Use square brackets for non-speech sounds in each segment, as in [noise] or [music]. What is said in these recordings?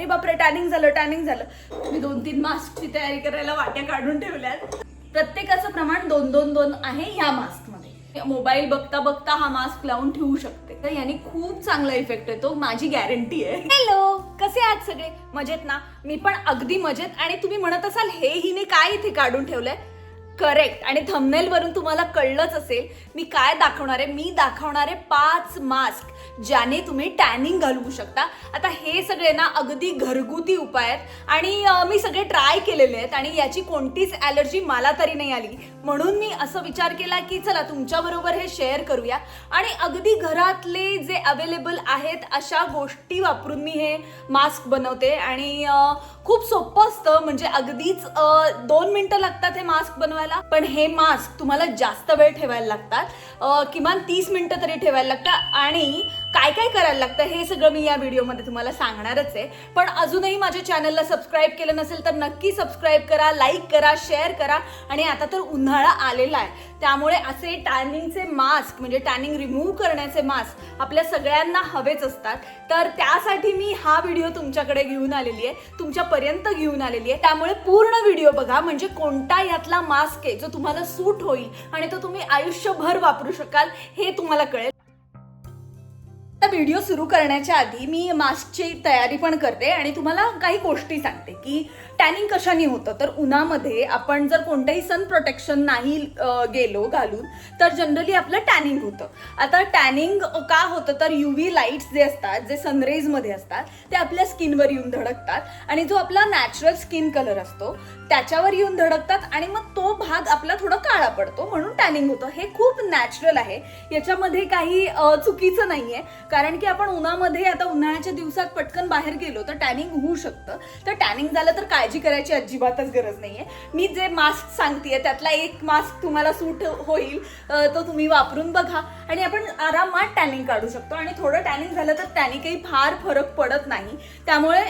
अरे बापरे टॅनिंग झालं टॅनिंग झालं. मी दोन तीन मास्कची तयारी करायला वाट्या काढून ठेवल्यात. प्रत्येकाचं प्रमाण दोन दोन दोन आहे ह्या मास्कमध्ये मोबाईल बघता बघता हा मास्क लावून ठेवू शकते. तर याने खूप चांगला इफेक्ट येतो माझी गॅरंटी आहे. हॅलो कसे आहात सगळे? मजेत ना? मी पण अगदी मजेत. आणि तुम्ही म्हणत असाल हे हिने काय इथे काढून ठेवलंय? करेक्ट आणि थंबनेल वरून तुम्हाला कळलंच असेल मी काय दाखवणार आहे? मी दाखवणार आहे पाच मास्क ज्याने तुम्ही टॅनिंग घालवू शकता. आता हे सगळे ना अगदी घरगुती उपाय आहेत आणि मी सगळे ट्राय केलेले आहेत आणि याची कोणतीच ॲलर्जी मला तरी नाही आली. म्हणून मी असं विचार केला की चला तुमच्याबरोबर हे शेअर करूया. आणि अगदी घरातले जे अवेलेबल आहेत अशा गोष्टी वापरून मी हे मास्क बनवते. आणि खूप सोपं असतं म्हणजे अगदीच दोन मिनटं लागतात हे मास्क बनवायला. पण हे मास्क तुम्हाला जास्त वेळ ठेवायला लागतात. किमान तीस मिनिटं तरी ठेवायला लागतात. आणि काय काय करायला लागतं हे सगळं मी या व्हिडिओमध्ये तुम्हाला सांगणारच आहे. पण अजूनही माझ्या चॅनलला सबस्क्राईब केलं नसेल तर नक्की सबस्क्राईब करा लाईक करा शेअर करा. आणि आता तर उन्हाळा आलेला आहे. त्यामुळे असे टॅनिंगचे मास्क म्हणजे टॅनिंग रिमूव्ह करण्याचे मास्क आपल्या सगळ्यांना हवेच असतात. तर त्यासाठी मी हा व्हिडिओ तुमच्याकडे घेऊन आलेली आहे. तुमच्यापर्यंत घेऊन आलेली आहे. त्यामुळे पूर्ण व्हिडिओ बघा. म्हणजे कोणता यातला मास्क आहे जो तुम्हाला सूट होईल आणि तो तुम्ही आयुष्यभर वापरू शकाल हे तुम्हाला कळेल. आता व्हिडिओ सुरू करण्याच्या आधी मी मास्कची तयारी पण करते आणि तुम्हाला काही गोष्टी सांगते की टॅनिंग कशाने होतं? तर उन्हामध्ये आपण जर कोणतंही सन प्रोटेक्शन नाही गेलो घालून तर जनरली आपलं टॅनिंग होतं. आता टॅनिंग का होतं? तर यू व्ही लाईट्स जे असतात जे सनरेजमध्ये असतात ते आपल्या स्किनवर येऊन धडकतात. आणि जो आपला नॅचरल स्किन कलर असतो त्याच्यावर येऊन धडकतात आणि मग तो भाग आपला थोडा काळा पडतो. म्हणून टॅनिंग होतं. हे खूप नॅचरल आहे. याच्यामध्ये काही चुकीचं चुकीचं नाहीये. कारण की आपण उन्हामध्ये आता उन्हाळ्याच्या दिवसात पटकन बाहेर गेलो तर टॅनिंग होऊ शकतं. तर टॅनिंग झालं तर काय काळजी करायची अजिबातच गरज नाहीये. मी जे मास्क सांगते त्यातला एक मास्क तुम्हाला सूट होईल तो तुम्ही वापरून बघा. आणि आपण आरामात टॅनिंग काढू शकतो. आणि थोडं टॅनिंग झालं तर त्याने काही फार फरक पडत नाही. त्यामुळे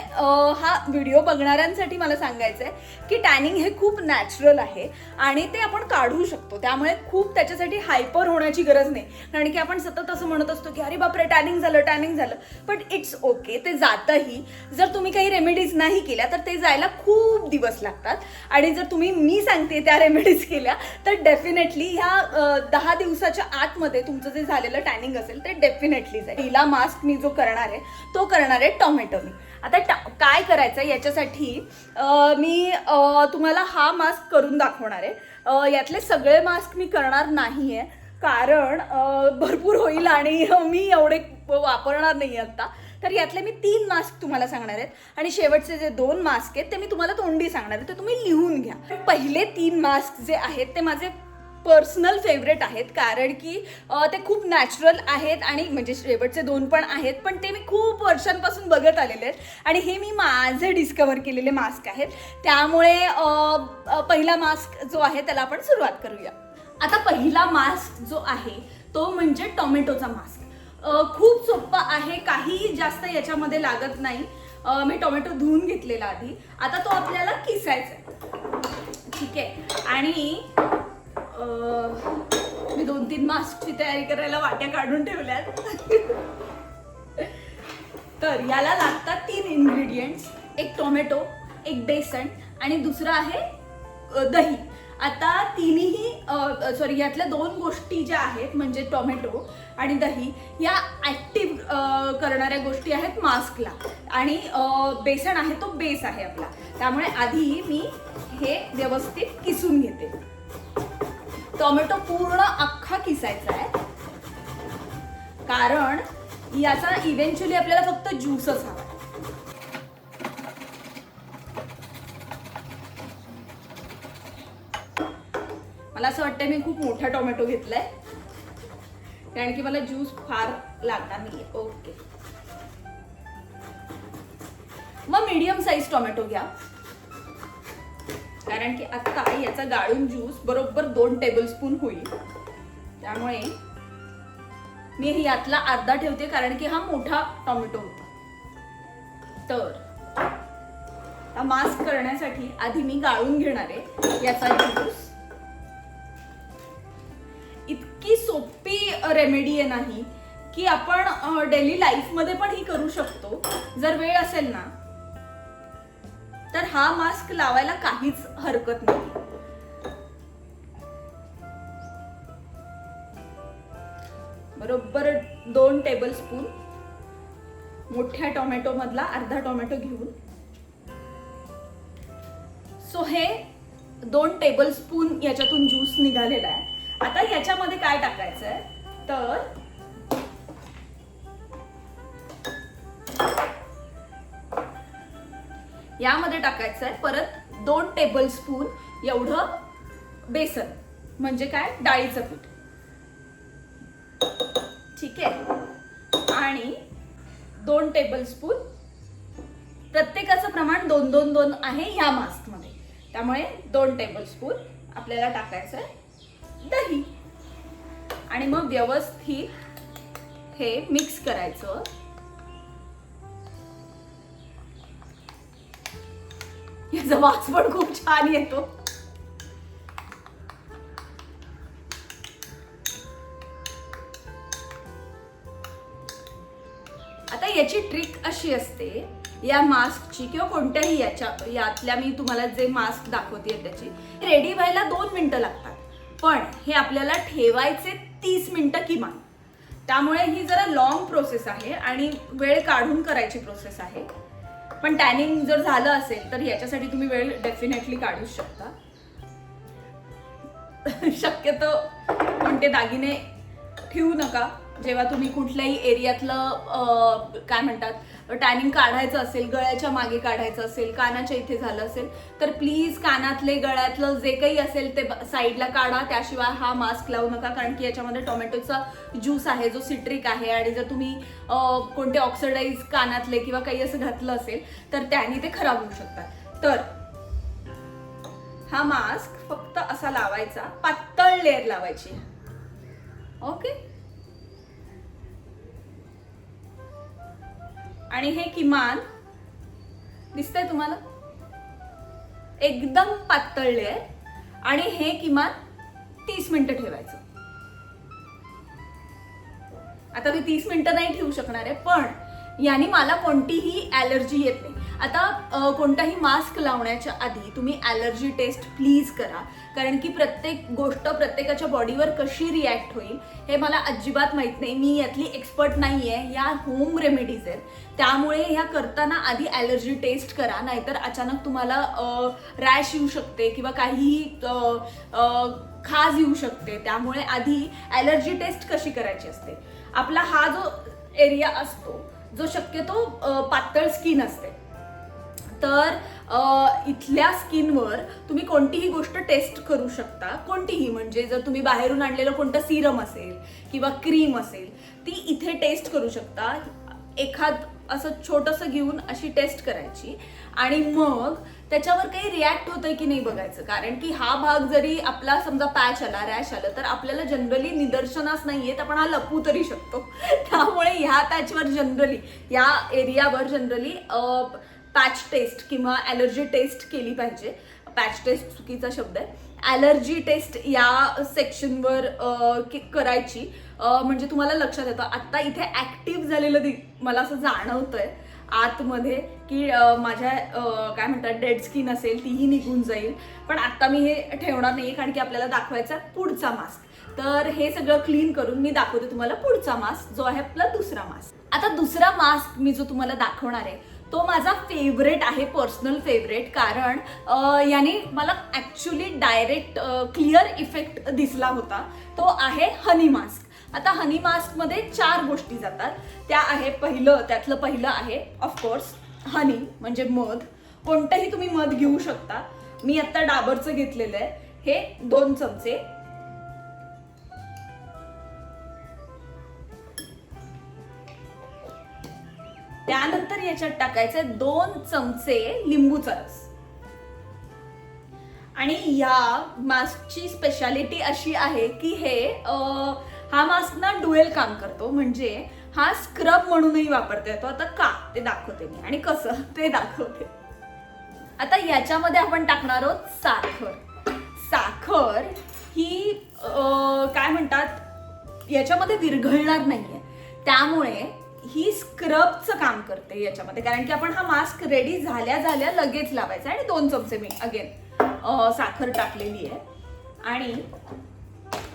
हा व्हिडिओ बघणाऱ्यांसाठी मला सांगायचं आहे की टॅनिंग हे खूप नॅचरल आहे. आणि ते आपण काढू शकतो. त्यामुळे खूप त्याच्यासाठी हायपर होण्याची गरज नाही. कारण की आपण सतत असं म्हणत असतो की अरे बापरे टॅनिंग झालं टॅनिंग झालं. बट इट्स ओके ते जातंही. जर तुम्ही काही रेमेडीज नाही केल्या तर ते जायला खूप खूप दिवस लागतात. आणि जर तुम्ही मी सांगते त्या रेमेडीज केल्या तर डेफिनेटली ह्या दहा दिवसाच्या आतमध्ये तुमचं जे झालेलं टॅनिंग असेल ते डेफिनेटली जाईल. पहिला मास्क मी जो करणार आहे तो करणार आहे टॉमॅटोनी आता टा- काय करायचं याच्यासाठी मी तुम्हाला हा मास्क करून दाखवणार आहे. यातले सगळे मास्क मी करणार नाही आहे कारण भरपूर होईल आणि मी एवढे वापरणार नाही आता. तर यातले मी तीन मास्क तुम्हाला सांगणार आहेत. आणि शेवटचे जे दोन मास्क आहेत ते मी तुम्हाला तोंडी सांगणार आहे. ते तुम्ही लिहून घ्या. पहिले तीन मास्क जे आहेत ते माझे पर्सनल फेवरेट आहेत. कारण की ते खूप नॅचरल आहेत आणि म्हणजे शेवटचे दोन पण आहेत पण ते मी खूप वर्षांपासून बघत आलेले आहेत. आणि हे मी माझे डिस्कवर केलेले मास्क आहेत. त्यामुळे पहिला मास्क जो आहे त्याला आपण सुरुवात करूया. आता पहिला मास्क जो आहे तो म्हणजे टोमॅटोचा मास्क खूप सोप्पं आहे काहीही जास्त याच्यामध्ये लागत नाही. मी टोमॅटो धुवून घेतलेला आधी. आता तो आपल्याला किसायचा आहे. ठीक आहे. आणि मी दोन तीन मास्कची तयारी करायला वाट्या काढून ठेवल्यात. तर याला लागतात तीन इन्ग्रेडियंट्स एक टोमॅटो एक बेसन आणि दुसरं आहे दही. आता तिन्ही सॉरी यातल्या दोन गोष्टी ज्या आहेत म्हणजे टोमॅटो आणि दही या ॲक्टिव्ह करणाऱ्या गोष्टी आहेत मास्कला. आणि बेसन आहे तो बेस आहे आपला. त्यामुळे आधी मी हे व्यवस्थित किसून घेते. टोमॅटो पूर्ण अख्खा किसायचा आहे. कारण याचा इव्हेंच्युअली आपल्याला फक्त ज्यूसच हवा मला असं वाटतं मी खूप मोठा टोमॅटो घेतलाय. कारण की मला ज्यूस फार लागणार नाहीये. ओके. मग मीडियम साईज टोमॅटो घ्या. कारण की आता याचा गाळून ज्यूस बरोबर दोन टेबलस्पून होईल. त्यामुळे मी हे यातला अर्धा ठेवते कारण की हा मोठा टोमॅटो होता. तर हा मास्क करण्यासाठी आधी मी गाळून घेणार आहे याचा ज्यूस. रेमेडी आहे नाही की आपण डेली लाईफमध्ये पण ही करू शकतो. जर वेळ असेल ना तर हा मास्क लावायला काहीच हरकत नाही. बरोबर दोन टेबल स्पून मोठ्या टोमॅटो मधला अर्धा टोमॅटो घेऊन. सो हे दोन टेबल स्पून याच्यातून ज्यूस निघालेला आहे. आता याच्यामध्ये काय टाकायचं आहे तर यामध्ये टाकायचं आहे परत दोन टेबल स्पून एवढं बेसन. म्हणजे काय? डाळीचं पीठ. ठीक आहे? आणि दोन टेबल स्पून प्रत्येकाचं प्रमाण दोन दोन दोन आहे ह्या मास्कमध्ये त्यामुळे दोन टेबल स्पून आपल्याला टाकायचं आहे दही. आणि मग व्यवस्थित हे मिक्स करायचं. याचा वास पण खूप छान येतो. आता याची ट्रिक अशी असते या मास्कची किंवा कोणत्याही याच्या यातल्या मी तुम्हाला जे मास्क दाखवते त्याची रेडी व्हायला दोन मिनिटं लागतात. पण हे आपल्याला ठेवायचे तीस मिनिटं किमान. त्यामुळे ही जरा लॉंग प्रोसेस आहे आणि वेळ काढून करायची प्रोसेस आहे. पण टॅनिंग जर झालं असेल तर याच्यासाठी तुम्ही वेळ डेफिनेटली काढूच शकता. [laughs] शक्यतो कोणते दागिने ठेवू नका. जेव्हा तुम्ही कुठल्याही एरियातलं काय म्हणतात टॅनिंग काढायचं असेल गळ्याच्या मागे काढायचं असेल कानाच्या इथे झालं असेल तर प्लीज कानातले गळ्यातलं जे काही असेल ते साईडला काढा. त्याशिवाय हा मास्क लावू नका कारण की याच्यामध्ये टोमॅटोचा ज्यूस आहे जो सिट्रिक आहे आणि जर तुम्ही कोणते ऑक्सिडाईज कानातले किंवा काही असं घातलं असेल तर त्याने ते खराब होऊ शकतात. तर हा मास्क फक्त असा लावायचा पातळ लेअर लावायची. ओके? आणि हे किमान दिसतंय तुम्हाला? एकदम पातळले आहे. आणि हे किमान तीस मिनिटं ठेवायचं. आता मी तीस मिनिटं नाही ठेवू शकणार आहे पण याने मला कोणतीही ॲलर्जी येत नाही. आता कोणताही मास्क लावण्याच्या आधी तुम्ही ॲलर्जी टेस्ट प्लीज करा. कारण की प्रत्येक गोष्ट प्रत्येकाच्या बॉडीवर कशी रिॲक्ट होईल हे मला अजिबात माहीत नाही. मी यातली एक्सपर्ट नाही आहे या होम रेमेडीज आहेत. त्यामुळे ह्या करताना आधी ॲलर्जी टेस्ट करा. नाहीतर अचानक तुम्हाला रॅश येऊ शकते किंवा काहीही खाज येऊ शकते. त्यामुळे आधी ॲलर्जी टेस्ट कशी करायची असते? आपला हा जो एरिया असतो जो शक्यतो पातळ स्किन असते तर इथल्या स्किनवर तुम्ही कोणतीही गोष्ट टेस्ट करू शकता. कोणतीही म्हणजे जर तुम्ही बाहेरून आणलेलं कोणतं सिरम असेल किंवा क्रीम असेल ती इथे टेस्ट करू शकता. एखाद असं छोटंसं घेऊन अशी टेस्ट करायची. आणि मग त्याच्यावर काही रिॲक्ट होतंय की नाही बघायचं. कारण की हा भाग जरी आपला समजा पॅच आला रॅश आलं तर आपल्याला जनरली निदर्शनास नाही येत आपण हा लपू तरी शकतो. त्यामुळे ह्या पॅचवर जनरली या एरियावर जनरली पॅच टेस्ट किंवा ॲलर्जी टेस्ट केली पाहिजे. पॅच टेस्ट चुकीचा शब्द आहे. ॲलर्जी टेस्ट या सेक्शनवर करायची. म्हणजे तुम्हाला लक्षात येतं आत्ता इथे ॲक्टिव्ह झालेलं दि मला असं जाणवतंय आतमध्ये की माझ्या काय म्हणतात डेड स्किन असेल तीही निघून जाईल. पण आता मी हे ठेवणार नाही कारण की आपल्याला दाखवायचा पुढचा मास्क. तर हे सगळं क्लीन करून मी दाखवते तुम्हाला पुढचा मास्क जो आहे आपला दुसरा मास्क. आता दुसरा मास्क मी जो तुम्हाला दाखवणार आहे तो माझा फेवरेट आहे पर्सनल फेवरेट कारण याने मला ॲक्च्युली डायरेक्ट क्लिअर इफेक्ट दिसला होता. तो आहे हनी मास्क आता हनी मास्कमध्ये चार गोष्टी जातात. त्या आहे पहिलं त्यातलं पहिलं आहे ऑफकोर्स हनी म्हणजे मध. कोणतंही तुम्ही मध घेऊ शकता. मी आत्ता डाबरचं घेतलेलं आहे. हे दोन चमचे. त्यानंतर याच्यात टाकायचे दोन चमचे लिंबूचा रस आणि या मास्कची स्पेशालिटी अशी आहे की हे हा मास्क ना डुएल काम करतो. म्हणजे हा स्क्रब म्हणूनही वापरता येतो आता का? ते दाखवते मी. आणि कसं? [laughs] ते दाखवते. आता याच्यामध्ये आपण टाकणार आहोत साखर. साखर ही काय म्हणतात? याच्यामध्ये विरघळणार नाहीये. त्यामुळे ही स्क्रबचं काम करते याच्यामध्ये. कारण की आपण हा मास्क रेडी झाल्या झाल्या लगेच लावायचा आणि दोन चमचे मी अगेन साखर टाकलेली आहे. आणि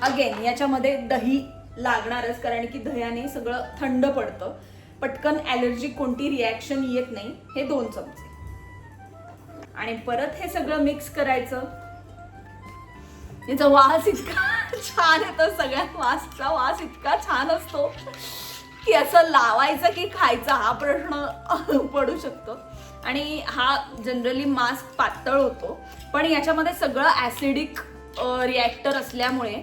अगेन याच्यामध्ये दही लागणारच. कारण की दह्याने सगळं थंड पडतं. पटकन ॲलर्जी कोणती रिॲक्शन येत नाही हे दोन चमचे. आणि परत हे सगळं मिक्स करायचं. याचा वास इतका [laughs] छान येतो. सगळ्यात वासचा वास इतका छान असतो. की असं लावायचं की खायचं हा प्रश्न [laughs] पडू शकतो. आणि हा जनरली मास्क पातळ होतो. पण याच्यामध्ये सगळं ॲसिडिक रिॲक्टर असल्यामुळे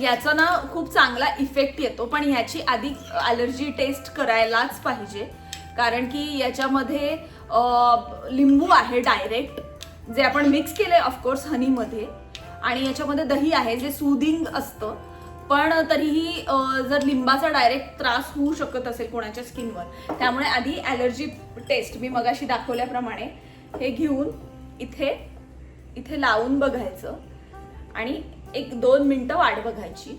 याचा ना खूप चांगला इफेक्ट येतो. पण ह्याची आधी ॲलर्जी टेस्ट करायलाच पाहिजे. कारण की याच्यामध्ये लिंबू आहे डायरेक्ट जे आपण मिक्स केले ऑफकोर्स हनीमध्ये आणि याच्यामध्ये दही आहे जे सुदिंग असतं. पण तरीही जर लिंबाचा डायरेक्ट त्रास होऊ शकत असेल कोणाच्या स्किनवर त्यामुळे आधी ॲलर्जी टेस्ट मी मगाशी दाखवल्याप्रमाणे हे घेऊन इथे इथे लावून बघायचं आणि एक दोन मिनटं वाट बघायची.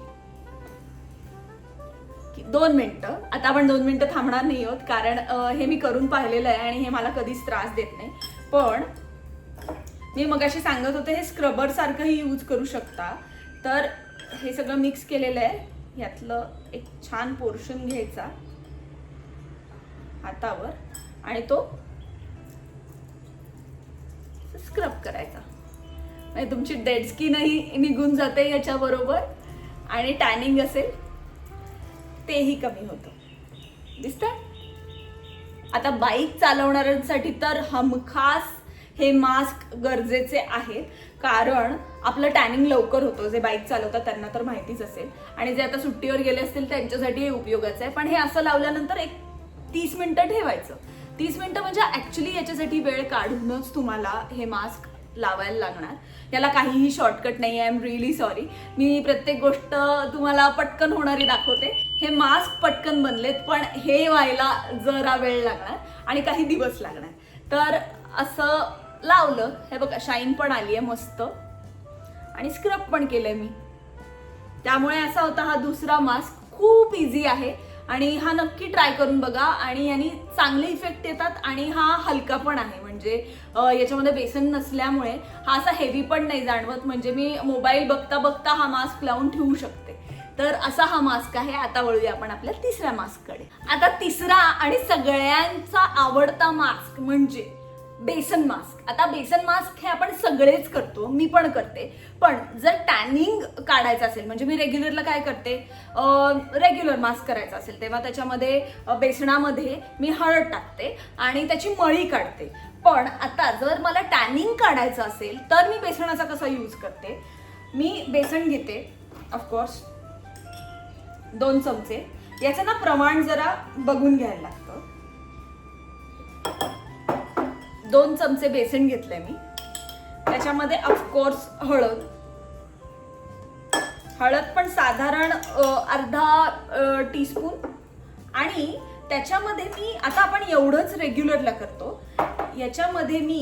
दोन मिनटं. आता आपण दोन मिनटं थांबणार नाही आहोत कारण हे मी करून पाहिलेलं आहे आणि हे मला कधीच त्रास देत नाही. पण मी मगाशी सांगत होते हे स्क्रबर सारखंही यूज करू शकता. तर हे सगळं मिक्स केलेलं आहे. यातलं एक छान पोर्शन घ्यायचा. हातावर. आणि तो स्क्रब करायचा. म्हणजे तुमची डेड स्किनही निघून जाते याच्याबरोबर. आणि टॅनिंग असेल तेही कमी होतं. दिसतंय? आता बाईक चालवणाऱ्यांसाठी तर हमखास हे मास्क गरजेचे आहेत. कारण आपलं टॅनिंग लवकर होतं जे बाईक चालवतात त्यांना तर माहितीच असेल. आणि जे आता सुट्टीवर गेले असतील त्यांच्यासाठी हे उपयोगाचं आहे. पण हे असं लावल्यानंतर एक तीस मिनटं ठेवायचं. तीस मिनटं म्हणजे ऍक्च्युली याच्यासाठी वेळ काढूनच तुम्हाला हे मास्क लावायला लागणार. याला काहीही शॉर्टकट नाही आय एम रिअली सॉरी मी प्रत्येक गोष्ट तुम्हाला पटकन होणारी दाखवते. हे मास्क पटकन बनलेत पण हे व्हायला जरा वेळ लागणार आणि काही दिवस लागणार. तर असं लावलं. हे बघा शाईन पण आली आहे मस्त. आणि स्क्रब पण केलंय मी. त्यामुळे असा होता हा दुसरा मास्क खूप इझी आहे. आणि हा नक्की ट्राय करून बघा. आणि यांनी चांगले इफेक्ट येतात आणि हा हलका पण आहे. म्हणजे याच्यामध्ये बेसन नसल्यामुळे हा असा हेवी पण नाही जाणवत. म्हणजे मी मोबाईल बघता बघता हा मास्क लावून ठेवू शकते. तर असा हा मास्क आहे. आता वळूया आपण आपल्या तिसऱ्या मास्ककडे आता तिसरा आणि सगळ्यांचा आवडता मास्क म्हणजे बेसन मास्क. आता बेसन मास्क हे आपण सगळेच करतो मी पण करते. पण जर टॅनिंग काढायचं असेल म्हणजे मी रेग्युलरला काय करते? रेग्युलर मास्क करायचा असेल तेव्हा त्याच्यामध्ये बेसनामध्ये मी हळद टाकते आणि त्याची मळी काढते. पण आता जर मला टॅनिंग काढायचं असेल तर मी बेसनाचा कसा यूज करते? मी बेसन घेते ऑफकोर्स दोन चमचे. याचं ना प्रमाण जरा बघून घ्यायला लागतं. दोन चमचे बेसन घेतले मी. त्याच्यामध्ये ऑफकोर्स हळद. हळद पण साधारण अर्धा टीस्पून आणि त्याच्यामध्ये मी आता आपण एवढंच रेग्युलरला करतो. याच्यामध्ये मी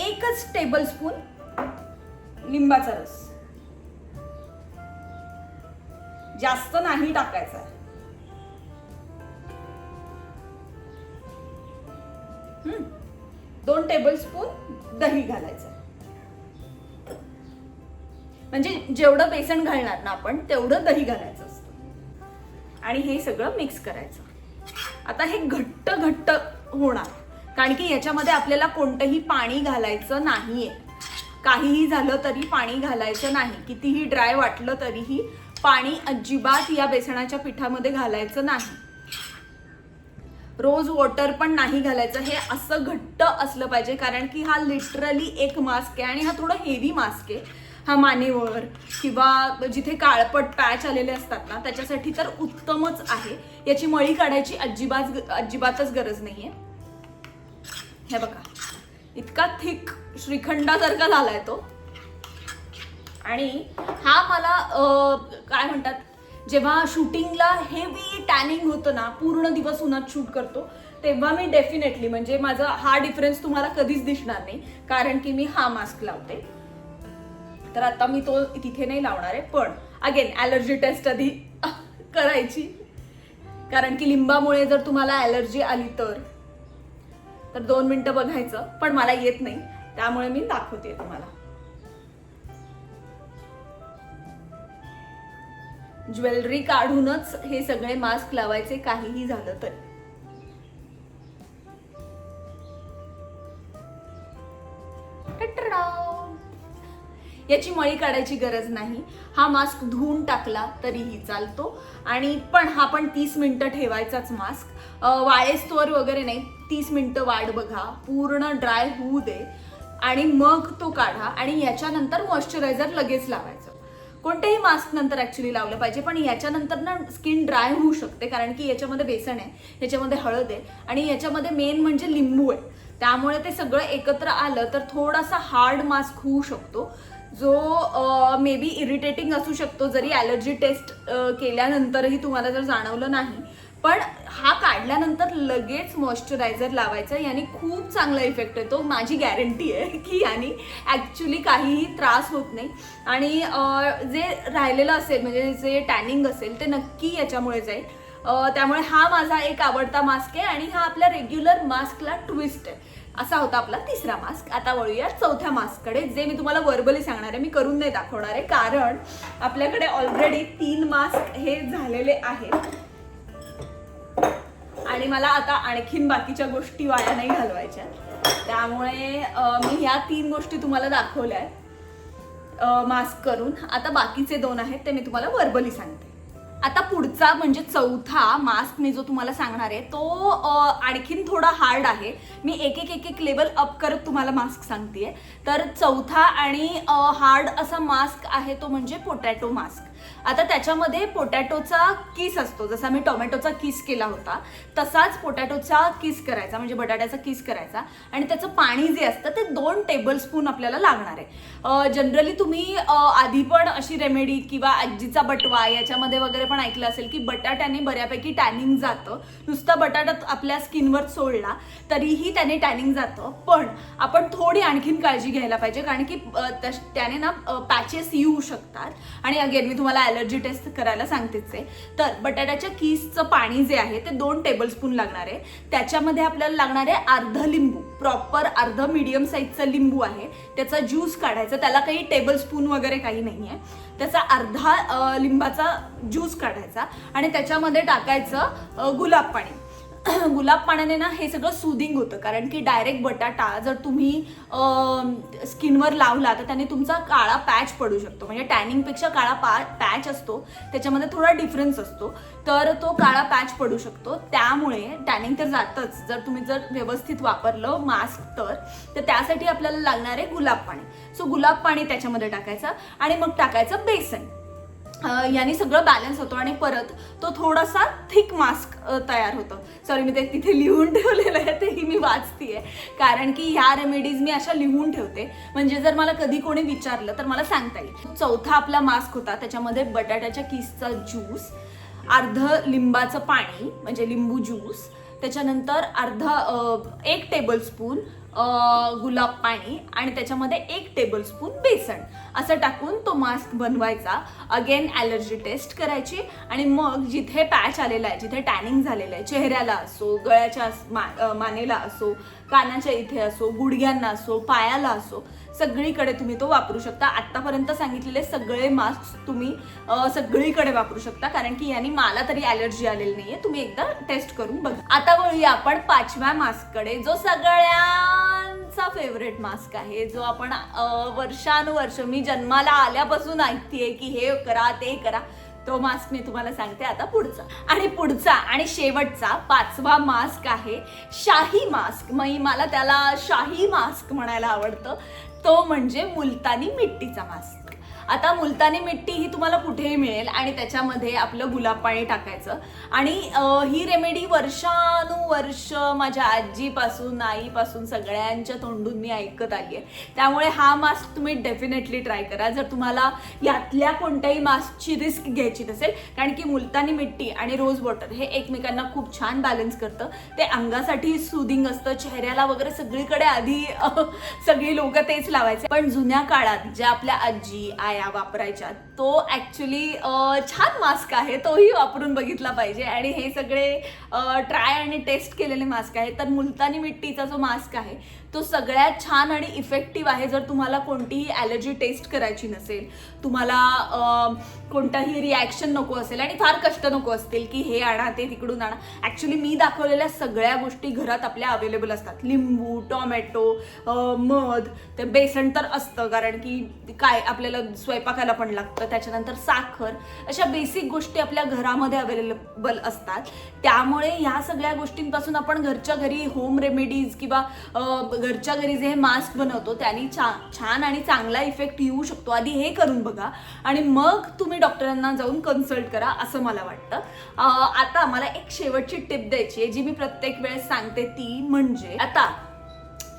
एकच टेबल स्पून लिंबाचा रस. जास्त नाही टाकायचा. दोन टेबल स्पून दही घालायचं. म्हणजे जेवढं बेसन घालणार ना आपण तेवढं दही घालायचं असतं. आणि हे सगळं मिक्स करायचं. आता हे घट्ट घट्ट होणार. कारण की याच्यामध्ये आपल्याला कोणतंही पाणी घालायचं नाहीये. काहीही झालं तरी पाणी घालायचं नाही. कितीही ड्राय वाटलं तरीही पाणी अजिबात या बेसनाच्या पिठामध्ये घालायचं नाही. रोज वॉटर पण नाही घालायचं. हे असं घट्ट असलं पाहिजे कारण की हा लिटरली एक मास्क आहे आणि हा थोडा हेवी मास्क आहे. हा मानेवर किंवा जिथे काळपट पॅच आलेले असतात ना त्याच्यासाठी तर उत्तमच आहे. याची मळी काढायची अजिबात अजिबातच गरज नाहीये. हे बघा इतका थिक श्रीखंडासारखा झालाय तो. आणि हा मला काय म्हणतात? जेव्हा शूटिंगला हेवी टॅनिंग होतं ना पूर्ण दिवस उन्हात शूट करतो तेव्हा मी डेफिनेटली म्हणजे माझा हा डिफरन्स तुम्हाला कधीच दिसणार नाही कारण की मी हा मास्क लावते. तर आता मी तो तिथे नाही लावणार आहे पण अगेन ॲलर्जी टेस्ट आधी [laughs] करायची. कारण की लिंबामुळे जर तुम्हाला ॲलर्जी आली तर तर दोन मिनटं बघायचं पण मला येत नाही. त्यामुळे मी दाखवते तुम्हाला. ज्वेलरी काढूनच हे सगळे मास्क लावायचे काहीही झालं तर. याची मळी काढायची गरज नाही. हा मास्क धुवून टाकला तरीही चालतो. आणि पण हा पण तीस मिनिटं ठेवायचाच मास्क. वाळेस्तोर वगैरे नाही. तीस मिनिटं वाट बघा. पूर्ण ड्राय होऊ दे. आणि मग तो काढा. आणि याच्यानंतर मॉइश्चरायझर लगेच लावायचं. कोणत्याही मास्क नंतर ऍक्च्युली लावलं पाहिजे. पण याच्यानंतर ना स्किन ड्राय होऊ शकते कारण की याच्यामध्ये बेसन आहे याच्यामध्ये हळद आहे आणि याच्यामध्ये मेन म्हणजे लिंबू आहे. त्यामुळे ते सगळं एकत्र आलं तर थोडासा हार्ड मास्क होऊ शकतो. जो मे बी इरिटेटिंग असू शकतो. जरी ॲलर्जी टेस्ट केल्यानंतरही तुम्हाला जर जाणवलं नाही पण हा काढल्यानंतर लगेच मॉइश्चरायझर लावायचा. याने खूप चांगला इफेक्ट येतो. माझी गॅरंटी आहे की याने ॲक्च्युली काहीही त्रास होत नाही. आणि जे राहिलेलं असेल म्हणजे जे टॅनिंग असेल ते नक्की याच्यामुळे जाईल. त्यामुळे हा माझा एक आवडता मास्क आहे आणि हा आपल्या रेग्युलर मास्कला ट्विस्ट आहे. असा होता आपला तिसरा मास्क आता वळूया चौथ्या मास्ककडे जे मी तुम्हाला वर्बली सांगणार आहे मी करून नाही दाखवणार आहे. कारण आपल्याकडे ऑलरेडी तीन मास्क हे झालेले आहेत. आणि मला आता आणखीन बाकीच्या गोष्टी वाया नाही घालवायच्या. त्यामुळे मी ह्या तीन गोष्टी तुम्हाला दाखवल्या आहेत मास्क करून. आता बाकीचे दोन आहेत ते मी तुम्हाला वर्बली सांगते. आता पुढचा म्हणजे चौथा मास्क मी जो तुम्हाला सांगणार आहे तो आणखीन थोडा हार्ड आहे. मी एक एक एक एक लेवल अप करत तुम्हाला मास्क सांगतेय. तर चौथा आणि हार्ड असा मास्क आहे तो म्हणजे पोटॅटो मास्क. आता त्याच्यामध्ये पोटॅटोचा किस असतो. जसा मी टोमॅटोचा किस केला होता तसाच पोटॅटोचा किस करायचा म्हणजे बटाट्याचा किस करायचा. आणि त्याचं पाणी जे असतं ते दोन टेबल स्पून आपल्याला लागणार आहे. जनरली तुम्ही आधी पण अशी रेमेडी किंवा आजीचा बटवा याच्यामध्ये वगैरे पण ऐकलं असेल की बटाट्याने बऱ्यापैकी टॅनिंग जातं. नुसता बटाटा आपल्या स्किनवर सोडला तरीही त्याने टॅनिंग जातं. पण आपण थोडी आणखीन काळजी घ्यायला पाहिजे कारण की त्याने ना पॅचेस येऊ शकतात. आणि अगेन मी तुम्हाला ॲलर्जी टेस्ट करायला सांगतेच आहे. तर बटाट्याच्या किसचं पाणी जे आहे ते दोन टेबलस्पून लागणार आहे. त्याच्यामध्ये आपल्याला लागणार आहे अर्ध लिंबू. प्रॉपर अर्ध मिडियम साईजचा लिंबू आहे. त्याचा ज्यूस काढायचा. त्याला काही टेबलस्पून वगैरे काही नाही आहे. त्याचा अर्धा लिंबाचा ज्यूस काढायचा. आणि त्याच्यामध्ये टाकायचं गुलाब पाणी. [clears throat] गुलाब पाण्याने ना हे सगळं सुदिंग होतं. कारण की डायरेक्ट बटाटा जर तुम्ही स्किनवर लावला तर त्याने तुमचा काळा पॅच पडू शकतो. म्हणजे टॅनिंगपेक्षा काळा पा पॅच असतो. त्याच्यामध्ये थोडा डिफरन्स असतो. तर तो काळा पॅच पडू शकतो. त्यामुळे टॅनिंग तर जातच. जर तुम्ही जर व्यवस्थित वापरलं मास्क तर तर त्यासाठी आपल्याला लागणार आहे गुलाब पाणी. सो गुलाब पाणी त्याच्यामध्ये टाकायचं आणि मग टाकायचं बेसन. याने सगळं बॅलन्स होतो आणि परत तो थोडासा थिक मास्क तयार होतो. सॉरी मी ते तिथे लिहून [laughs] ठेवलेलं आहे तेही मी वाचतीये. कारण की ह्या रेमेडीज मी अशा लिहून ठेवते. म्हणजे जर मला कधी कोणी विचारलं तर मला सांगता येईल. चौथा आपला मास्क होता त्याच्यामध्ये बटाट्याच्या किसचा ज्यूस अर्ध लिंबाचं पाणी म्हणजे लिंबू ज्यूस त्याच्यानंतर अर्धा एक टेबलस्पून गुलाब पाणी आणि त्याच्यामध्ये एक टेबलस्पून बेसन. असं टाकून तो मास्क बनवायचा. अगेन ॲलर्जी टेस्ट करायची. आणि मग जिथे पॅच आलेला आहे जिथे टॅनिंग झालेलं आहे चेहऱ्याला असो गळ्याच्या मा मानेला असो कानाच्या इथे असो गुडघ्यांना असो पायाला असो सगळीकडे तुम्ही तो वापरू शकता. आतापर्यंत सांगितलेले सगळे मास्क तुम्ही सगळीकडे वापरू शकता. कारण की यांनी मला तरी ॲलर्जी आलेली नाहीये. तुम्ही एकदा टेस्ट करून बघा. आता वळूया आपण पाचव्या मास्ककडे जो सगळ्यांचा फेवरेट मास्क आहे. जो आपण वर्षानुवर्ष मी जन्माला आल्यापासून ऐकतेय की हे करा ते करा. तो मास्क मी तुम्हाला सांगते आता पुढचा. आणि पुढचा आणि शेवटचा पाचवा मास्क आहे शाही मास्क मग मला त्याला शाही मास्क म्हणायला आवडतं. तो म्हणजे मुलतानी मिट्टीचा मास. आता मुलतानी मिट्टी ही तुम्हाला कुठेही मिळेल आणि त्याच्यामध्ये आपलं गुलाब पाणी टाकायचं. आणि ही रेमेडी वर्षानुवर्ष माझ्या आजीपासून आईपासून सगळ्यांच्या तोंडून मी ऐकत आली आहे त्यामुळे हा मास्क तुम्ही डेफिनेटली ट्राय करा. जर तुम्हाला यातल्या कोणत्याही मास्कची रिस्क घ्यायची नसेल कारण की मुलतानी मिट्टी आणि रोज वॉटर हे एकमेकांना खूप छान बॅलन्स करतं. ते अंगासाठी सुदिंग असतं चेहऱ्याला वगैरे सगळीकडे आधी सगळी लोक तेच लावायचे. पण जुन्या काळात ज्या आपल्या आजी या वापरायच्या. तो ॲक्च्युली छान मास्क आहे. तोही वापरून बघितला पाहिजे. आणि हे सगळे ट्राय आणि टेस्ट केलेले मास्क आहेत. तर मुलतानी मिट्टीचा जो मास्क आहे तो सगळ्यात छान आणि इफेक्टिव्ह आहे जर तुम्हाला कोणतीही ॲलर्जी टेस्ट करायची नसेल. तुम्हाला कोणताही रिॲक्शन नको असेल आणि फार कष्ट नको असतील की हे आणा ते तिकडून आणा. ॲक्च्युली मी दाखवलेल्या सगळ्या गोष्टी घरात आपल्या अवेलेबल असतात. लिंबू टोमॅटो मध ते बेसन तर असतं कारण की काय आपल्याला स्वयंपाकाला पण लागतं. त्याच्यानंतर साखर अशा बेसिक गोष्टी आपल्या घरामध्ये अवेलेबल असतात. त्यामुळे ह्या सगळ्या गोष्टींपासून आपण घरच्या घरी होम रेमेडीज किंवा घरच्या घरी जे हे मास्क बनवतो त्यांनी छा छान आणि चांगला इफेक्ट येऊ शकतो. आधी हे करून बघा. आणि मग तुम्ही डॉक्टरांना जाऊन कन्सल्ट करा असं मला वाटतं. आता मला एक शेवटची टिप द्यायची आहे जी मी प्रत्येक वेळेस सांगते ती म्हणजे आता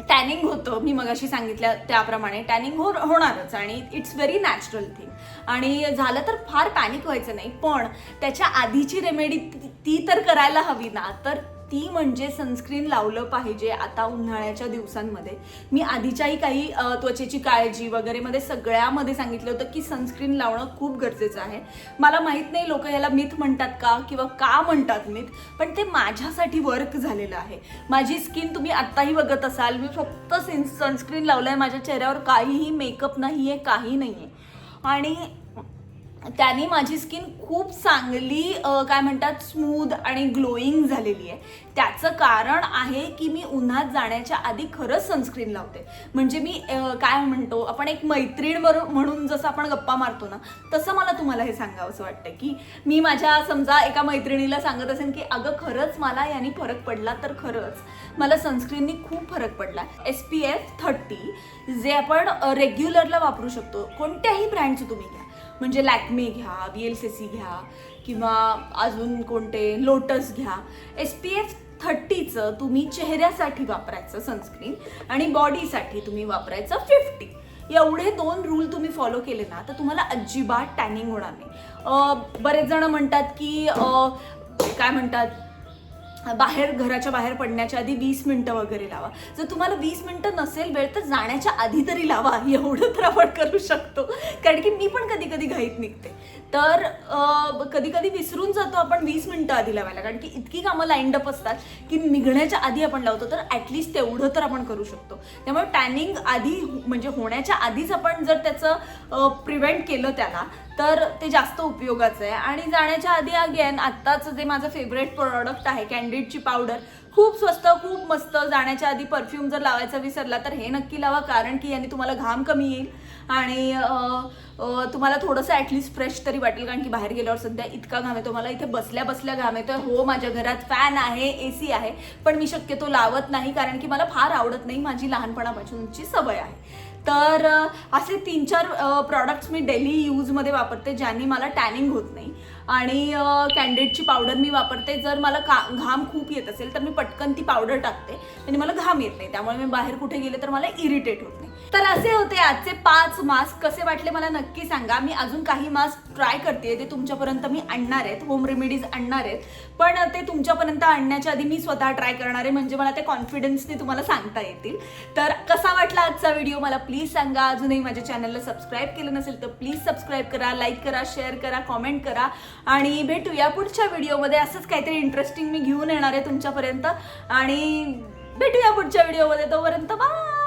टॅनिंग होतं मी मगाशी सांगितल्या त्याप्रमाणे. टॅनिंग हो होणारच आणि इट्स व्हेरी नॅचरल थिंग आणि झालं तर फार पॅनिक व्हायचं नाही पण त्याच्या आधीची रेमेडी ती तर करायला हवी ना. तर ती म्हणजे सनस्क्रीन लावलं पाहिजे आता उन्हाळ्याच्या दिवसांमध्ये. मी आधीच्याही काही त्वचेची काळजी वगैरे मध्ये सगळ्यामध्ये सांगितलं होतं की सनस्क्रीन लावणं खूप गरजेचं आहे. मला माहीत नाही लोक याला मिथ म्हणतात का किंवा का म्हणतात मिथ पण ते माझ्यासाठी वर्क झालेलं आहे. माझी स्किन तुम्ही आत्ताही बघत असाल मी फक्त सनस्क्रीन लावलं आहे माझ्या चेहऱ्यावर काहीही मेकअप नाही आहे काही नाही आहे आणि त्याने माझी स्किन खूप चांगली काय म्हणतात स्मूथ आणि ग्लोईंग झालेली आहे. त्याचं कारण आहे की मी उन्हात जाण्याच्या आधी खरंच सनस्क्रीन लावते. म्हणजे मी काय म्हणतो आपण एक मैत्रीण म्हणून जसं आपण गप्पा मारतो ना तसं मला तुम्हाला हे सांगावंसं वाटतं की मी माझ्या समजा एका मैत्रिणीला सांगत असेल की अगं खरंच मला याने फरक पडला तर खरंच. मला सनस्क्रीननी खूप फरक पडला एस पी एफ थर्टी जे आपण रेग्युलरला वापरू शकतो. कोणत्याही ब्रँडचं तुम्ही घ्या. म्हणजे लॅक्मे घ्या व्ही एल सी सी घ्या किंवा अजून कोणते? लोटस घ्या. एस पी एफ थर्टीचं तुम्ही चेहऱ्यासाठी वापरायचं सनस्क्रीन आणि बॉडीसाठी तुम्ही वापरायचं फिफ्टी एवढे दोन रूल तुम्ही फॉलो केले ना तर तुम्हाला अजिबात टॅनिंग होणार नाही. बरेच जण म्हणतात की काय म्हणतात? बाहेर घराच्या बाहेर पडण्याच्या आधी वीस मिनटं वगैरे लावा. जर तुम्हाला वीस मिनिटं नसेल वेळ तर जाण्याच्या आधी तरी लावा. [laughs] एवढं तर आपण करू शकतो. कारण की मी पण कधी कधी घाईत निघते. तर कधी कधी विसरून जातो आपण वीस मिनटं आधी लावायला. कारण की इतकी कामं लाईंड अप असतात की निघण्याच्या आधी आपण लावतो. तर ॲटलिस्ट तेवढं तर आपण करू शकतो. त्यामुळे टॅनिंग आधी म्हणजे होण्याच्या आधीच आपण जर त्याचं प्रिव्हेंट केलं त्याला तर ते जास्त उपयोगाचं आहे. आणि जाण्याच्या आधी अगेन आत्ताचं जे माझं फेवरेट प्रॉडक्ट आहे कॅन्डिडची पावडर खूप स्वस्त खूप मस्त. जाण्याच्या आधी परफ्यूम जर लावायचा विसरला तर हे नक्की लावा कारण की याने तुम्हाला घाम कमी येईल. आणि तुम्हाला थोडंसं ॲटलिस्ट फ्रेश तरी वाटेल कारण की बाहेर गेल्यावर सध्या इतका घाम येतो. मला इथे बसल्या बसल्या घाम येतोय. हो माझ्या घरात फॅन आहे ए सी आहे पण मी शक्यतो लावत नाही कारण की मला फार आवडत नाही माझी लहानपणापासूनची सवय आहे. तर असे तीन चार प्रॉडक्ट्स मी डेली यूजमध्ये वापरते ज्यांनी मला टॅनिंग होत नाही. आणि कॅन्डेडची पावडर मी वापरते. जर मला का घाम खूप येत असेल तर मी पटकन ती पावडर टाकते. आणि मला घाम येत नाही. त्यामुळे मी बाहेर कुठे गेले तर मला इरिटेट होत तर असे होते आजचे पाच मास्क. कसे वाटले मला नक्की सांगा. मी अजून काही मास्क ट्राय करते ते तुमच्यापर्यंत मी आणणार आहेत. होम रेमेडीज आणणार आहेत. पण ते तुमच्यापर्यंत आणण्याच्या आधी मी स्वतः ट्राय करणार आहे. म्हणजे मला ते कॉन्फिडन्सने तुम्हाला सांगता येतील. तर कसा वाटला आजचा व्हिडिओ मला प्लीज सांगा. अजूनही माझ्या चॅनलला सबस्क्राईब केलं नसेल तर प्लीज सबस्क्राईब करा लाईक करा शेअर करा कॉमेंट करा. आणि भेटूया पुढच्या व्हिडिओमध्ये असंच काहीतरी इंटरेस्टिंग मी घेऊन येणार आहे तुमच्यापर्यंत. आणि भेटूया पुढच्या व्हिडिओमध्ये तोपर्यंत बाय